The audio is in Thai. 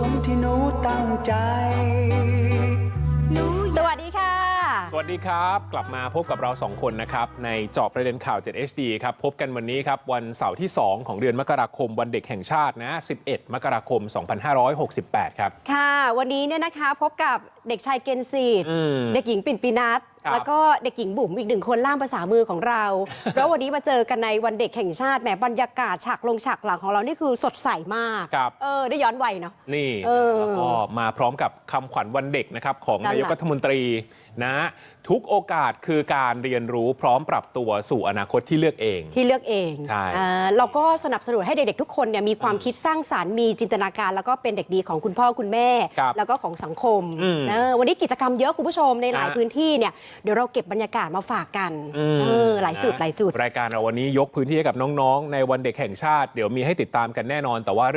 สมที่หนูตั้งใจสวัสดีค่ะ สวัสดีครับ กลับมาพบกับเรา2คนนะครับ ในเจอบประเด็นข่าว 7 HD ครับ พบกันวันนี้ครับ วันเสาร์ที่ 2 ของเดือนมกราคมวันเด็กแห่งชาตินะ 11 มกราคม 2568 ครับ ค่ะ วันนี้เนี่ยนะคะพบกับเด็กชายเกณฑ์ซีดอืมเด็กหญิงปิ่นปีนัทครับแล้วก็เด็กหญิงบุ๋มอีกหนึ่งคนล่ามภาษามือของเราเพราะวันนี้มาเจอกันในวันเด็กแห่งชาติแหมบรรยากาศฉากลงฉากหลังของเรานี่คือสดใสมากครับ เออได้ย้อนวัยเนาะ นี่เออแล้วก็มาพร้อมกับคำขวัญวันเด็กนะครับของนั่นนาแหละยกรัฐมนตรีนะทุกโอกาสคือการเรียนรู้พร้อมปรับตัวสู่อนาคตที่เลือกเอง ที่เลือกเองใช่ อ่าเราก็สนับสนุนให้เด็กๆทุกคนเนี่ยมีความคิดสร้างสารรค์มีจินตนาการ แล้วก็เป็นเด็กดีของคุณพ่อคุณแม่ ครับแล้วก็ของสังคมอืมเออวันนี้กิจกรรมเยอะคุณผู้ชมในหลายฮะ พื้นที่เนี่ยเดี๋ยวเราเก็บบรรยากาศมาฝากกันอืมเออหลายจุดนะหลายจุด รายการเราวันนี้ยกพื้นที่ให้กับน้องๆ ในวันเด็กแห่งชาติ เดี๋ยวมีให้ติดตามกันแน่นอนแต่ว่า